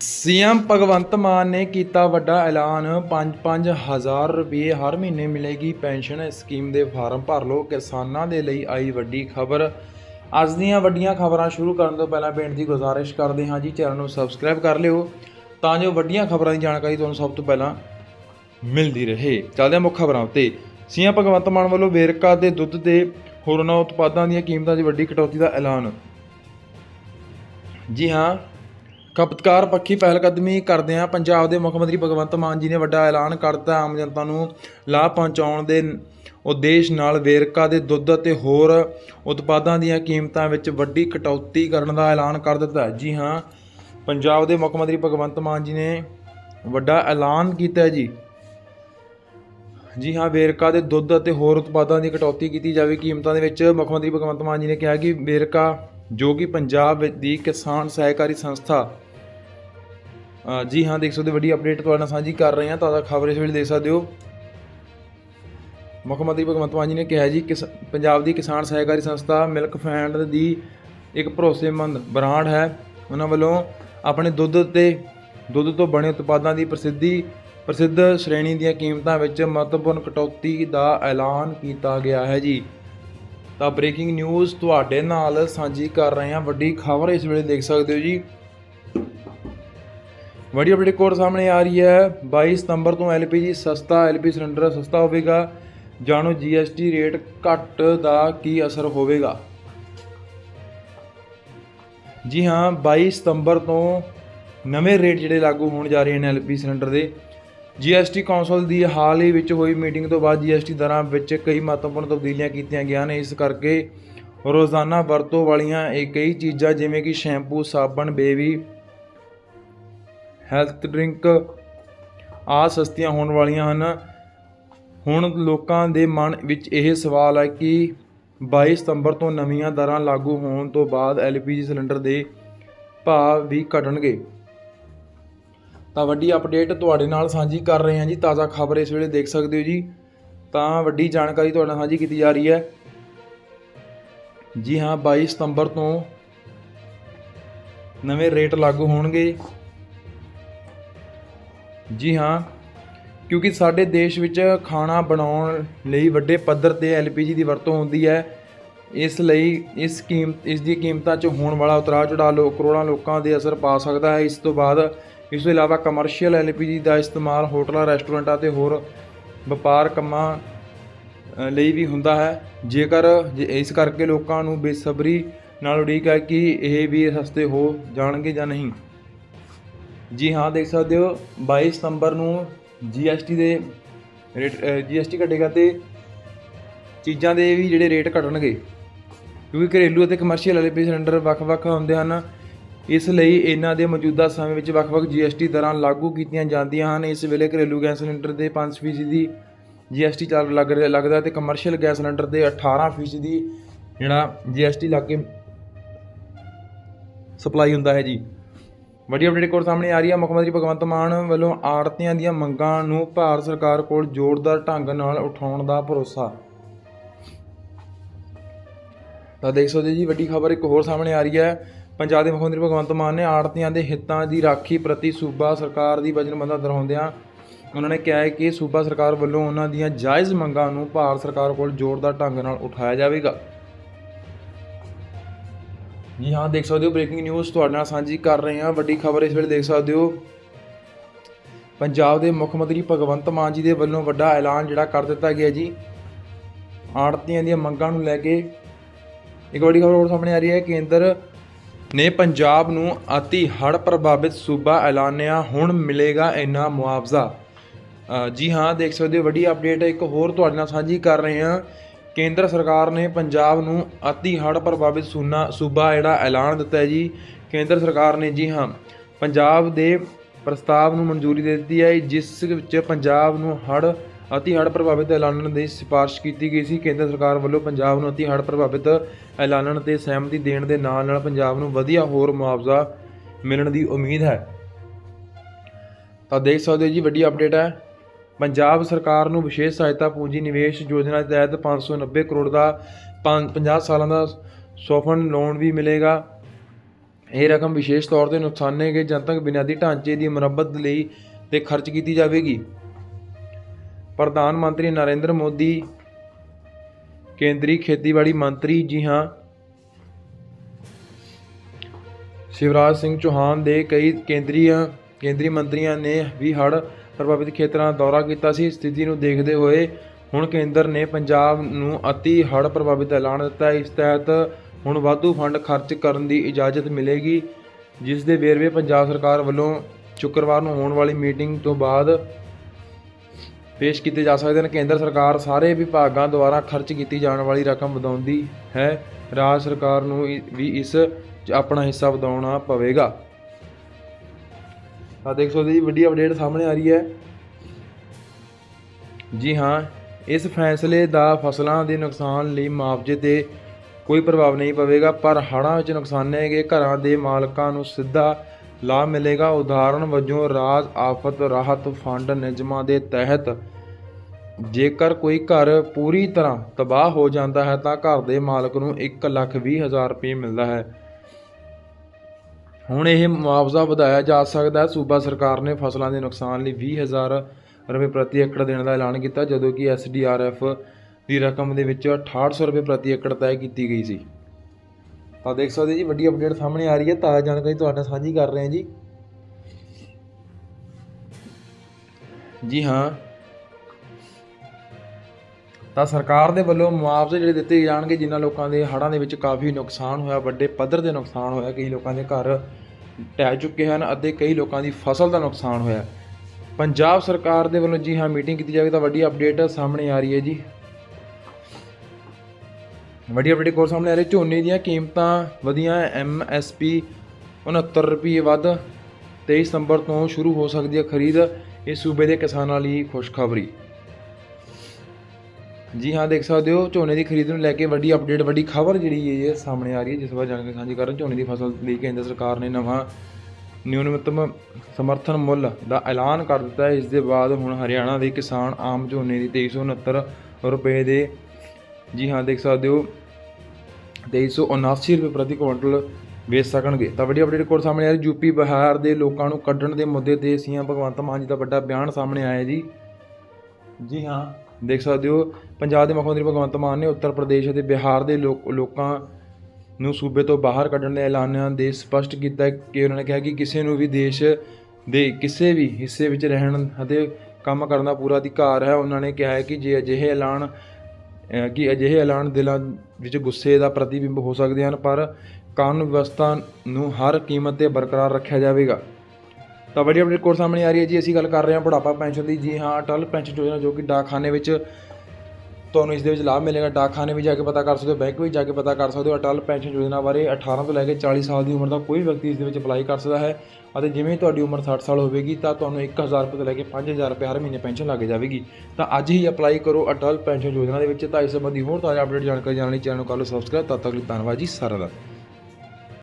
CM Bhagwant Mann ਨੇ ਕੀਤਾ ਵੱਡਾ ਐਲਾਨ। 5-5000 ਰੁਪਏ ਹਰ ਮਹੀਨੇ ਮਿਲੇਗੀ ਪੈਨਸ਼ਨ ਸਕੀਮ ਦੇ ਫਾਰਮ। ਭਰ ਲਓ ਕਿਸਾਨਾਂ ਦੇ ਲਈ ਆਈ ਵੱਡੀ ਖਬਰ। ਅੱਜ ਦੀਆਂ ਵੱਡੀਆਂ ਖਬਰਾਂ ਸ਼ੁਰੂ ਕਰਨ ਤੋਂ ਪਹਿਲਾਂ ਬੇਨਤੀ ਗੁਜ਼ਾਰਿਸ਼ ਕਰਦੇ ਹਾਂ ਜੀ, ਚੈਨਲ ਨੂੰ ਸਬਸਕ੍ਰਾਈਬ ਕਰ ਲਿਓ ਤਾਂ ਜੋ ਵੱਡੀਆਂ ਖਬਰਾਂ ਦੀ ਜਾਣਕਾਰੀ ਤੁਹਾਨੂੰ ਸਭ ਤੋਂ ਪਹਿਲਾਂ ਮਿਲਦੀ ਰਹੇ। ਚੱਲਦੇ ਹਾਂ ਮੁੱਖ ਖਬਰਾਂ ਉੱਤੇ। ਸੀਐਮ ਭਗਵੰਤ ਮਾਨ ਵੱਲੋਂ ਵੇਰਕਾ ਦੇ ਦੁੱਧ ਤੇ ਹੋਰਨਾਂ ਉਤਪਾਦਾਂ ਦੀਆਂ ਕੀਮਤਾਂ 'ਚ ਵੱਡੀ ਕਟੌਤੀ ਦਾ ਐਲਾਨ। ਜੀ ਹਾਂ ਖਪਤਕਾਰ ਪੱਖੀ ਪਹਿਲਕਦਮੀ ਕਰਦਿਆਂ ਪੰਜਾਬ ਦੇ ਮੁੱਖ ਮੰਤਰੀ ਭਗਵੰਤ ਮਾਨ ਜੀ ਨੇ ਵੱਡਾ ਐਲਾਨ ਕਰਤਾ। ਆਮ ਜਨਤਾ ਨੂੰ ਲਾਭ ਪਹੁੰਚਾਉਣ ਦੇ ਉਦੇਸ਼ ਨਾਲ ਵੇਰਕਾ ਦੇ ਦੁੱਧ ਅਤੇ ਹੋਰ ਉਤਪਾਦਾਂ ਦੀਆਂ ਕੀਮਤਾਂ ਵਿੱਚ ਵੱਡੀ ਕਟੌਤੀ ਕਰਨ ਦਾ ਐਲਾਨ ਕਰ ਦਿੱਤਾ ਹੈ। ਜੀ ਹਾਂ, ਪੰਜਾਬ ਦੇ ਮੁੱਖ ਮੰਤਰੀ ਭਗਵੰਤ ਮਾਨ ਜੀ ਨੇ ਵੱਡਾ ਐਲਾਨ ਕੀਤਾ ਹੈ ਜੀ। ਜੀ ਹਾਂ, ਵੇਰਕਾ ਦੇ ਦੁੱਧ ਅਤੇ ਹੋਰ ਉਤਪਾਦਾਂ ਦੀ ਕਟੌਤੀ ਕੀਤੀ ਜਾਵੇ। ਕੀਮਤਾਂ ਦੇ ਵਿੱਚ ਮੁੱਖ ਮੰਤਰੀ ਭਗਵੰਤ ਮਾਨ ਜੀ ਨੇ ਕਿਹਾ ਕਿ ਵੇਰਕਾ ਜੋ ਕਿ ਪੰਜਾਬ ਦੀ ਕਿਸਾਨ ਸਹਿਕਾਰੀ ਸੰਸਥਾ ਜੀ ਹਾਂ, ਦੇਖ ਸਕਦੇ ਹੋ ਵੱਡੀ ਅਪਡੇਟ ਤੁਹਾਡੇ ਨਾਲ ਸਾਂਝੀ ਕਰ ਰਹੇ ਹਾਂ, ਤਾਜ਼ਾ ਖਬਰ ਇਸ ਵੇਲੇ ਦੇਖ ਸਕਦੇ ਹੋ। ਮੁੱਖ ਮੰਤਰੀ ਭਗਵੰਤ ਮਾਨ ਜੀ ਨੇ ਕਿਹਾ ਜੀ ਕਿ ਪੰਜਾਬ ਦੀ ਕਿਸਾਨ ਸਹਿਕਾਰੀ ਸੰਸਥਾ ਮਿਲਕ ਫੈਂਡ ਦੀ ਇੱਕ ਭਰੋਸੇਮੰਦ ਬ੍ਰਾਂਡ ਹੈ। ਉਹਨਾਂ ਵੱਲੋਂ ਆਪਣੇ ਦੁੱਧ ਤੇ, ਦੁੱਧ ਤੋਂ ਬਣੇ ਉਤਪਾਦਾਂ ਦੀ ਪ੍ਰਸਿੱਧੀ, ਪ੍ਰਸਿੱਧ ਸ਼੍ਰੇਣੀ ਦੀਆਂ ਕੀਮਤਾਂ ਵਿੱਚ ਮਹੱਤਵਪੂਰਨ ਕਟੌਤੀ ਦਾ ਐਲਾਨ ਕੀਤਾ ਗਿਆ ਹੈ ਜੀ। ਤਾਂ ਬ੍ਰੇਕਿੰਗ ਨਿਊਜ਼ ਤੁਹਾਡੇ ਨਾਲ ਸਾਂਝੀ ਕਰ ਰਹੇ ਹਾਂ, ਵੱਡੀ ਖਬਰ ਇਸ ਵੇਲੇ ਦੇਖ ਸਕਦੇ ਹੋ ਜੀ। ਵੱਡੀ ਅਪਡੇਟ ਕੋਰ ਸਾਹਮਣੇ ਆ ਰਹੀ ਹੈ। 22 ਸਤੰਬਰ ਤੋਂ LPG ਸਸਤਾ LPG ਸਿਲੰਡਰ ਸਸਤਾ ਹੋਵੇਗਾ। ਜਾਣੋ GST ਰੇਟ ਘੱਟ ਦਾ ਕੀ ਅਸਰ ਹੋਵੇਗਾ। ਜੀ ਹਾਂ 22 ਸਤੰਬਰ ਤੋਂ ਨਵੇਂ ਰੇਟ ਜਿਹੜੇ ਲਾਗੂ ਹੋਣ ਜਾ ਰਹੇ ਨੇ LPG ਸਿਲੰਡਰ ਦੇ। GST ਕੌਂਸਲ ਦੀ ਹਾਲ ਹੀ ਵਿੱਚ ਹੋਈ ਮੀਟਿੰਗ ਤੋਂ ਬਾਅਦ GST ਦਰਾਂ ਵਿੱਚ ਕਈ ਮਹੱਤਵਪੂਰਨ ਤਬਦੀਲੀਆਂ ਕੀਤੀਆਂ ਗਈਆਂ ਨੇ। ਇਸ ਕਰਕੇ ਰੋਜ਼ਾਨਾ ਵਰਤੋਂ ਵਾਲੀਆਂ ਇਹ ਕਈ ਚੀਜ਼ਾਂ ਜਿਵੇਂ ਕਿ ਸ਼ੈਂਪੂ, ਸਾਬਣ ਬੇਬੀ ਹੈਲਥ ਡਰਿੰਕ ਆ ਸਸਤੀਆਂ ਹੋਣ ਵਾਲੀਆਂ ਹਨ। ਹੁਣ ਲੋਕਾਂ ਦੇ ਮਨ ਵਿੱਚ ਇਹ ਸਵਾਲ ਹੈ ਕਿ 22 ਸਤੰਬਰ ਤੋਂ ਨਵੀਆਂ ਦਰਾਂ ਲਾਗੂ ਹੋਣ ਤੋਂ ਬਾਅਦ LPG ਸਿਲੰਡਰ ਦੇ ਭਾਅ ਵੀ ਘਟਣਗੇ। ਤਾਂ ਵੱਡੀ ਅਪਡੇਟ ਤੁਹਾਡੇ ਨਾਲ ਸਾਂਝੀ ਕਰ ਰਹੇ ਹਾਂ ਜੀ। ਤਾਜ਼ਾ ਖਬਰ ਇਸ ਵੇਲੇ ਦੇਖ ਸਕਦੇ ਹੋ ਜੀ। ਤਾਂ ਵੱਡੀ ਜਾਣਕਾਰੀ ਤੁਹਾਡੇ ਨਾਲ ਸਾਂਝੀ ਕੀਤੀ ਜਾ ਰਹੀ ਹੈ। ਜੀ ਹਾਂ 22 ਸਤੰਬਰ ਤੋਂ ਨਵੇਂ ਰੇਟ ਲਾਗੂ ਹੋਣਗੇ। ਜੀ ਹਾਂ, ਕਿਉਂਕਿ ਸਾਡੇ ਦੇਸ਼ ਵਿੱਚ ਖਾਣਾ ਬਣਾਉਣ ਲਈ ਵੱਡੇ ਪੱਧਰ ਤੇ LPG ਦੀ ਵਰਤੋਂ ਹੁੰਦੀ ਹੈ। ਇਸ ਲਈ ਇਸ ਕੀਮਤ ਇਸ ਦੀ ਕੀਮਤਾਂ 'ਚ ਹੋਣ ਵਾਲਾ ਉਤਰਾਅ ਚੜਾਅ ਲੋ, ਕਰੋੜਾਂ ਲੋਕਾਂ ਦੇ ਅਸਰ ਪਾ ਸਕਦਾ ਹੈ। ਇਸ ਤੋਂ ਬਾਅਦ ਇਸ ਤੋਂ ਇਲਾਵਾ ਕਮਰਸ਼ੀਅਲ LPG ਦਾ ਇਸਤੇਮਾਲ ਹੋਟਲਾਂ, ਰੈਸਟੋਰੈਂਟਾਂ ਤੇ ਹੋਰ ਵਪਾਰ ਕੰਮਾਂ ਲਈ ਵੀ ਹੁੰਦਾ ਹੈ। ਜੇਕਰ ਜੇ ਇਸ ਕਰਕੇ ਲੋਕਾਂ ਨੂੰ ਬੇਸਬਰੀ ਨਾਲ ਉਡੀਕ ਹੈ ਕਿ ਇਹ ਵੀ ਸਸਤੇ ਹੋ ਜਾਣਗੇ ਜਾਂ ਨਹੀਂ। ਜੀ ਹਾਂ, ਦੇਖ ਸਕਦੇ ਹੋ 22 ਸਤੰਬਰ ਨੂੰ GST ਦੇ ਰੇਟ GST ਘਟੇਗਾ ਤੇ ਚੀਜ਼ਾਂ ਦੇ ਵੀ ਜਿਹੜੇ ਰੇਟ ਘਟਣਗੇ। ਕਿਉਂਕਿ ਘਰੇਲੂ ਅਤੇ ਕਮਰਸ਼ੀਅਲ LPG ਸਿਲੰਡਰ ਵੱਖ-ਵੱਖ ਹੁੰਦੇ ਹਨ। ਇਸ ਲਈ ਇਹਨਾਂ ਦੇ ਮੌਜੂਦਾ ਸਮੇਂ ਵਿੱਚ ਵੱਖ-ਵੱਖ GST ਦਰਾਂ ਲਾਗੂ ਕੀਤੀਆਂ ਜਾਂਦੀਆਂ ਹਨ। ਇਸ ਵੇਲੇ ਘਰੇਲੂ ਗੈਸ ਸਿਲੰਡਰ ਦੇ 5% ਦੀ GST ਚੱਲ ਲੱਗ ਰਿਹਾ, ਲੱਗਦਾ ਤੇ ਕਮਰਸ਼ੀਅਲ ਗੈਸ ਸਿਲੰਡਰ ਦੇ 18% ਦੀ ਜਿਹੜਾ GST ਲੱਗ ਕੇ ਸਪਲਾਈ ਹੁੰਦਾ ਹੈ ਜੀ। ਵੱਡੀ ਅਪਡੇਟ ਕੋਲ ਸਾਹਮਣੇ ਆ ਰਹੀ ਹੈ। ਮੁੱਖ ਮੰਤਰੀ ਭਗਵੰਤ ਮਾਨ ਵੱਲੋਂ ਆੜਤੀਆਂ ਦੀਆਂ ਮੰਗਾਂ ਨੂੰ ਭਾਰਤ ਸਰਕਾਰ ਕੋਲ ਜ਼ੋਰਦਾਰ ਢੰਗ ਨਾਲ ਉਠਾਉਣ ਦਾ ਭਰੋਸਾ। ਤਾਂ ਦੇਖ ਸਕਦੇ ਜੀ, ਵੱਡੀ ਖਬਰ ਇੱਕ ਹੋਰ ਸਾਹਮਣੇ ਆ ਰਹੀ ਹੈ। ਪੰਜਾਬ ਦੇ ਮੁੱਖ ਮੰਤਰੀ ਭਗਵੰਤ ਮਾਨ ਨੇ ਆੜਤੀਆਂ ਦੇ ਹਿੱਤਾਂ ਦੀ ਰਾਖੀ ਪ੍ਰਤੀ ਸੂਬਾ ਸਰਕਾਰ ਦੀ ਵਚਨਬੱਧਤਾ ਦੁਹਰਾਉਂਦਿਆਂ ਉਹਨਾਂ ਨੇ ਕਿਹਾ ਹੈ ਕਿ ਸੂਬਾ ਸਰਕਾਰ ਵੱਲੋਂ ਉਹਨਾਂ ਦੀਆਂ ਜਾਇਜ਼ ਮੰਗਾਂ ਨੂੰ ਭਾਰਤ ਸਰਕਾਰ ਕੋਲ ਜ਼ੋਰਦਾਰ ਢੰਗ ਨਾਲ ਉਠਾਇਆ ਜਾਵੇਗਾ। ਜੀ ਹਾਂ, ਦੇਖ ਸਕਦੇ ਹੋ ਬ੍ਰੇਕਿੰਗ ਨਿਊਜ਼ ਤੁਹਾਡੇ ਨਾਲ ਸਾਂਝੀ ਕਰ ਰਹੇ ਹਾਂ। ਵੱਡੀ ਖਬਰ ਇਸ ਵੇਲੇ ਦੇਖ ਸਕਦੇ ਹੋ। ਪੰਜਾਬ ਦੇ ਮੁੱਖ ਮੰਤਰੀ ਭਗਵੰਤ ਮਾਨ ਜੀ ਦੇ ਵੱਲੋਂ ਵੱਡਾ ਐਲਾਨ ਜਿਹੜਾ ਕਰ ਦਿੱਤਾ ਗਿਆ ਜੀ। ਆੜਤੀਆਂ ਦੀਆਂ ਮੰਗਾਂ ਨੂੰ ਲੈ ਕੇ ਇੱਕ ਵੱਡੀ ਖਬਰ ਹੋਰ ਸਾਹਮਣੇ ਆ ਰਹੀ ਹੈ। ਕੇਂਦਰ ਨੇ ਪੰਜਾਬ ਨੂੰ ਅਤੀ ਹੜ੍ਹ ਪ੍ਰਭਾਵਿਤ ਸੂਬਾ ਐਲਾਨਿਆ, ਹੁਣ ਮਿਲੇਗਾ ਇੰਨਾ ਮੁਆਵਜ਼ਾ। ਜੀ ਹਾਂ, ਦੇਖ ਸਕਦੇ ਹੋ, ਵੱਡੀ ਅਪਡੇਟ ਇੱਕ ਹੋਰ ਤੁਹਾਡੇ ਨਾਲ ਸਾਂਝੀ ਕਰ ਰਹੇ ਹਾਂ। ਕੇਂਦਰ ਸਰਕਾਰ ਨੇ ਪੰਜਾਬ ਨੂੰ ਅਤੀ ਹੜ੍ਹ ਪ੍ਰਭਾਵਿਤ ਸੂਨਾ ਸੂਬਾ ਜਿਹੜਾ ਐਲਾਨ ਦਿੱਤਾ ਹੈ ਜੀ। ਕੇਂਦਰ ਸਰਕਾਰ ਨੇ ਜੀ ਹਾਂ, ਪੰਜਾਬ ਦੇ ਪ੍ਰਸਤਾਵ ਨੂੰ ਮਨਜ਼ੂਰੀ ਦੇ ਦਿੱਤੀ ਹੈ, ਜਿਸ ਵਿੱਚ ਪੰਜਾਬ ਨੂੰ ਹੜ੍ਹ, ਅਤੀ ਹੜ੍ਹ ਪ੍ਰਭਾਵਿਤ ਐਲਾਨਣ ਦੀ ਸਿਫਾਰਿਸ਼ ਕੀਤੀ ਗਈ ਸੀ। ਕੇਂਦਰ ਸਰਕਾਰ ਵੱਲੋਂ ਪੰਜਾਬ ਨੂੰ ਅਤੀ ਹੜ੍ਹ ਪ੍ਰਭਾਵਿਤ ਐਲਾਨਣ ਤੇ ਸਹਿਮਤੀ ਦੇਣ ਦੇ ਨਾਲ ਨਾਲ ਪੰਜਾਬ ਨੂੰ ਵਧੀਆ ਹੋਰ ਮੁਆਵਜ਼ਾ ਮਿਲਣ ਦੀ ਉਮੀਦ ਹੈ। ਤਾਂ ਦੇਖ ਸਕਦੇ ਹੋ ਜੀ, ਵੱਡੀ ਅਪਡੇਟ ਹੈ। ਪੰਜਾਬ ਸਰਕਾਰ ਨੂੰ ਵਿਸ਼ੇਸ਼ ਸਹਾਇਤਾ ਪੂੰਜੀ ਨਿਵੇਸ਼ ਯੋਜਨਾ ਦੇ ਤਹਿਤ 590 ਕਰੋੜ ਦਾ 50 ਸਾਲਾਂ ਦਾ ਸੋਫਨ ਲੋਨ ਵੀ ਮਿਲੇਗਾ। ਇਹ ਰਕਮ ਵਿਸ਼ੇਸ਼ ਤੌਰ ਤੇ ਨੁਕਸਾਨੇ ਗਏ ਜਨਤਕ ਬੁਨਿਆਦੀ ਢਾਂਚੇ ਦੀ ਮੁਰੰਮਤ ਲਈ ਤੇ ਖਰਚ ਕੀਤੀ ਜਾਵੇਗੀ। ਪ੍ਰਧਾਨ ਮੰਤਰੀ ਨਰਿੰਦਰ ਮੋਦੀ, ਕੇਂਦਰੀ ਖੇਤੀਬਾੜੀ ਮੰਤਰੀ ਜੀ ਹਾਂ, ਸ਼ਿਵਰਾਜ ਸਿੰਘ ਚੌਹਾਨ ਦੇ ਕਈ ਕੇਂਦਰੀ ਕੇਂਦਰੀ ਮੰਤਰੀਆਂ ਨੇ ਵੀ ਹੜ੍ਹ ਪ੍ਰਭਾਵਿਤ ਖੇਤਰਾਂ ਦਾ ਦੌਰਾ ਕੀਤਾ ਸੀ। ਸਥਿਤੀ ਨੂੰ ਦੇਖਦੇ ਹੋਏ ਹੁਣ ਕੇਂਦਰ ਨੇ ਪੰਜਾਬ ਨੂੰ ਅਤੀ ਹੜ੍ਹ ਪ੍ਰਭਾਵਿਤ ਐਲਾਨ ਦਿੱਤਾ ਇਸ ਤਹਿਤ ਹੁਣ ਵਾਧੂ ਫੰਡ ਖਰਚ ਕਰਨ ਦੀ ਇਜਾਜ਼ਤ ਮਿਲੇਗੀ, ਜਿਸ ਦੇ ਵੇਰਵੇ ਪੰਜਾਬ ਸਰਕਾਰ ਵੱਲੋਂ ਸ਼ੁੱਕਰਵਾਰ ਨੂੰ ਹੋਣ ਵਾਲੀ ਮੀਟਿੰਗ ਤੋਂ ਬਾਅਦ ਪੇਸ਼ ਕੀਤੇ ਜਾ ਸਕਦੇ ਹਨ। ਕੇਂਦਰ ਸਰਕਾਰ ਸਾਰੇ ਵਿਭਾਗਾਂ ਦੁਆਰਾ ਖਰਚ ਕੀਤੀ ਜਾਣ ਵਾਲੀ ਰਕਮ ਵਧਾਉਂਦੀ ਹੈ। ਰਾਜ ਸਰਕਾਰ ਨੂੰ ਵੀ ਇਸ 'ਚ ਆਪਣਾ ਹਿੱਸਾ ਵਧਾਉਣਾ ਪਵੇਗਾ। ਤਾਂ ਦੇਖ ਸਕਦੇ ਜੀ, ਵੱਡੀ ਅਪਡੇਟ ਸਾਹਮਣੇ ਆ ਰਹੀ ਹੈ। ਜੀ ਹਾਂ, ਇਸ ਫੈਸਲੇ ਦਾ ਫਸਲਾਂ ਦੇ ਨੁਕਸਾਨ ਲਈ ਮੁਆਵਜ਼ੇ ਤੇ ਕੋਈ ਪ੍ਰਭਾਵ ਨਹੀਂ ਪਵੇਗਾ, ਪਰ ਹੜ੍ਹਾਂ ਵਿੱਚ ਨੁਕਸਾਨੇ ਗਏ ਘਰਾਂ ਦੇ ਮਾਲਕਾਂ ਨੂੰ ਸਿੱਧਾ ਲਾਭ ਮਿਲੇਗਾ। ਉਦਾਹਰਣ ਵਜੋਂ, ਰਾਜ ਆਫਤ ਰਾਹਤ ਫੰਡ ਨਿਯਮਾਂ ਦੇ ਤਹਿਤ ਜੇਕਰ ਕੋਈ ਘਰ ਪੂਰੀ ਤਰ੍ਹਾਂ ਤਬਾਹ ਹੋ ਜਾਂਦਾ ਹੈ, ਤਾਂ ਘਰ ਦੇ ਮਾਲਕ ਨੂੰ 1 ਲੱਖ ਵੀਹ ਹਜ਼ਾਰ ਰੁਪਏ ਮਿਲਦਾ ਹੈ। ਹੁਣ ਇਹ ਮੁਆਵਜ਼ਾ ਵਧਾਇਆ ਜਾ ਸਕਦਾ ਹੈ। ਸੂਬਾ ਸਰਕਾਰ ਨੇ ਫਸਲਾਂ ਦੇ ਨੁਕਸਾਨ ਲਈ 20000 ਰੁਪਏ ਪ੍ਰਤੀ ਏਕੜ ਦੇਣ ਦਾ ਐਲਾਨ ਕੀਤਾ, ਜਦੋਂ ਕਿ ਐਸਡੀਆਰਐਫ ਦੀ ਰਕਮ ਦੇ ਵਿੱਚ 6800 ਰੁਪਏ ਪ੍ਰਤੀ ਏਕੜ ਤੈਅ ਕੀਤੀ ਗਈ ਸੀ। ਤਾਂ ਦੇਖ ਸਕਦੇ ਜੀ, ਵੱਡੀ ਅਪਡੇਟ ਸਾਹਮਣੇ ਆ ਰਹੀ ਹੈ। ਤਾਜ਼ਾ ਜਾਣਕਾਰੀ ਤੁਹਾਡੇ ਨਾਲ ਸਾਂਝੀ ਕਰ ਰਹੇ ਹਾਂ ਜੀ। ਜੀ ਹਾਂ ਤਾਂ ਸਰਕਾਰ ਦੇ ਵੱਲੋਂ ਮੁਆਵਜ਼ੇ ਜਿਹੜੇ ਦਿੱਤੇ ਜਾਣਗੇ, ਜਿਨ੍ਹਾਂ ਲੋਕਾਂ ਦੇ ਹੜ੍ਹਾਂ ਦੇ ਵਿੱਚ ਕਾਫੀ ਨੁਕਸਾਨ ਹੋਇਆ, ਵੱਡੇ ਪੱਧਰ ਤੇ ਨੁਕਸਾਨ ਹੋਇਆ, ਕਈ ਲੋਕਾਂ ਦੇ ਘਰ ਢਹਿ ਚੁੱਕੇ ਹਨ ਅਤੇ ਕਈ ਲੋਕਾਂ ਦੀ ਫਸਲ ਦਾ ਨੁਕਸਾਨ ਹੋਇਆ। ਪੰਜਾਬ ਸਰਕਾਰ ਦੇ ਵੱਲੋਂ ਜੀ ਹਾਂ, ਮੀਟਿੰਗ ਕੀਤੀ ਜਾਵੇ ਤਾਂ ਵੱਡੀ ਅਪਡੇਟ ਸਾਹਮਣੇ ਆ ਰਹੀ ਹੈ ਜੀ। ਵੱਡੀ ਅਪਡੇਟ ਕੋਲ ਸਾਹਮਣੇ ਆ ਰਹੀ ਹੈ। ਝੋਨੇ ਦੀਆਂ ਕੀਮਤਾਂ ਵਧੀਆਂ ਪੀ 69 ਰੁਪਏ ਵੱਧ 23 ਸਤੰਬਰ ਤੋਂ ਸ਼ੁਰੂ ਹੋ ਸਕਦੀ ਹੈ ਖਰੀਦ। ਇਹ ਸੂਬੇ ਦੇ ਕਿਸਾਨਾਂ ਲਈ ਖੁਸ਼ਖਬਰੀ। ਜੀ ਹਾਂ, ਦੇਖ ਸਕਦੇ ਹੋ, ਝੋਨੇ ਦੀ ਖਰੀਦ ਨੂੰ ਲੈ ਕੇ ਵੱਡੀ ਅਪਡੇਟ ਵੱਡੀ ਖਬਰ ਜਿਹੜੀ ਹੈ ਸਾਹਮਣੇ ਆ ਰਹੀ ਹੈ, ਜਿਸ ਬਾਰੇ ਜਾਣਕਾਰੀ ਸਾਂਝੀ ਕਰਨ ਝੋਨੇ ਦੀ ਫਸਲ ਲਈ ਕੇਂਦਰ ਸਰਕਾਰ ਨੇ ਨਵਾਂ ਨਿਊਨਤਮ ਸਮਰਥਨ ਮੁੱਲ ਦਾ ਐਲਾਨ ਕਰ ਦਿੱਤਾ ਹੈ। ਇਸ ਦੇ ਬਾਅਦ ਹੁਣ ਹਰਿਆਣਾ ਦੇ ਕਿਸਾਨ ਆਮ ਝੋਨੇ ਦੀ 2369 ਰੁਪਏ ਦੇ, ਜੀ ਹਾਂ, ਦੇਖ ਸਕਦੇ ਹੋ 2379 ਰੁਪਏ ਪ੍ਰਤੀ ਕੁਇੰਟਲ ਵੇਚ ਸਕਣਗੇ। ਤਾਂ ਵੱਡੀ ਅਪਡੇਟ ਕੋਲ ਸਾਹਮਣੇ ਆ ਰਹੀ ਯੂਪੀ ਬਿਹਾਰ ਦੇ ਲੋਕਾਂ ਨੂੰ ਕੱਢਣ ਦੇ ਮੁੱਦੇ ਤੇ ਸੀਐਮ ਭਗਵੰਤ ਮਾਨ ਜੀ ਦਾ ਵੱਡਾ ਬਿਆਨ ਸਾਹਮਣੇ ਆਇਆ ਜੀ। ਜੀ ਹਾਂ ਦੇਖ ਸਕਦੇ ਹੋ, ਪੰਜਾਬ ਦੇ ਮੁੱਖ ਮੰਤਰੀ ਭਗਵੰਤ ਮਾਨ ਨੇ ਉੱਤਰ ਪ੍ਰਦੇਸ਼ ਅਤੇ ਬਿਹਾਰ ਦੇ ਲੋਕ ਲੋਕਾਂ ਨੂੰ ਸੂਬੇ ਤੋਂ ਬਾਹਰ ਕੱਢਣ ਦੇ ਐਲਾਨਾਂ ਦੇ ਸਪਸ਼ਟ ਕੀਤਾ ਕਿ ਉਹਨਾਂ ਨੇ ਕਿਹਾ ਕਿ ਕਿਸੇ ਨੂੰ ਵੀ ਦੇਸ਼ ਦੇ ਕਿਸੇ ਵੀ ਹਿੱਸੇ ਵਿੱਚ ਰਹਿਣ ਅਤੇ ਕੰਮ ਕਰਨ ਦਾ ਪੂਰਾ ਅਧਿਕਾਰ ਹੈ। ਉਹਨਾਂ ਨੇ ਕਿਹਾ ਹੈ ਕਿ ਜੇ ਅਜਿਹੇ ਐਲਾਨ ਕਿ ਅਜਿਹੇ ਐਲਾਨ ਦਿਲਾਂ ਵਿੱਚ ਗੁੱਸੇ ਦਾ ਪ੍ਰਤੀਬਿੰਬ ਹੋ ਸਕਦੇ ਹਨ, ਪਰ ਕਾਨੂੰਨ ਵਿਵਸਥਾ ਨੂੰ ਹਰ ਕੀਮਤ ਤੇ ਬਰਕਰਾਰ ਰੱਖਿਆ ਜਾਵੇਗਾ। ਤਾਂ ਵੱਡੀ ਅਪਡੇਟ ਕੋਲ ਸਾਹਮਣੇ ਆ ਰਹੀ ਹੈ ਜੀ। ਅਸੀਂ ਗੱਲ ਕਰ ਰਹੇ ਹਾਂ ਬੁਢਾਪਾ ਪੈਨਸ਼ਨ ਦੀ। ਜੀ ਹਾਂ, ਅਟਲ ਪੈਨਸ਼ਨ ਯੋਜਨਾ ਜੋ ਕਿ ਡਾਕਖਾਨੇ ਵਿੱਚ ਤੁਹਾਨੂੰ ਇਸ ਦੇ ਵਿੱਚ ਲਾਭ ਮਿਲੇਗਾ। ਡਾਕਖਾਨੇ ਵੀ ਜਾ ਕੇ ਪਤਾ ਕਰ ਸਕਦੇ ਹੋ, ਬੈਂਕ ਵਿੱਚ ਜਾ ਕੇ ਪਤਾ ਕਰ ਸਕਦੇ ਹੋ। ਅਟਲ ਪੈਨਸ਼ਨ ਯੋਜਨਾ ਬਾਰੇ 18 ਤੋਂ ਲੈ ਕੇ 40 ਸਾਲ ਦੀ ਉਮਰ ਦਾ ਕੋਈ ਵਿਅਕਤੀ ਇਸ ਦੇ ਵਿੱਚ ਅਪਲਾਈ ਕਰ ਸਕਦਾ ਹੈ ਅਤੇ ਜਿਵੇਂ ਤੁਹਾਡੀ ਉਮਰ 60 ਸਾਲ ਹੋਵੇਗੀ ਤਾਂ ਤੁਹਾਨੂੰ 1000 ਰੁਪਏ ਤੋਂ ਲੈ ਕੇ 5000 ਰੁਪਏ ਹਰ ਮਹੀਨੇ ਪੈਨਸ਼ਨ ਲੱਗ ਜਾਵੇਗੀ। ਤਾਂ ਅੱਜ ਹੀ ਅਪਲਾਈ ਕਰੋ ਅਟਲ ਪੈਨਸ਼ਨ ਯੋਜਨਾ ਦੇ ਵਿੱਚ। ਤਾਂ ਇਸ ਸੰਬੰਧੀ ਹੋਰ ਤਾਜ਼ਾ ਅਪਡੇਟ ਜਾਣਕਾਰੀ ਜਾਣਨ ਲਈ ਚੈਨਲ ਨੂੰ ਕਰ ਲਓ ਸਬਸਕ੍ਰਾਈਬ ਤਦ ਤੱਕ ਲਈ ਧੰਨਵਾਦ ਜੀ, ਸਾਰਿਆਂ ਦਾ।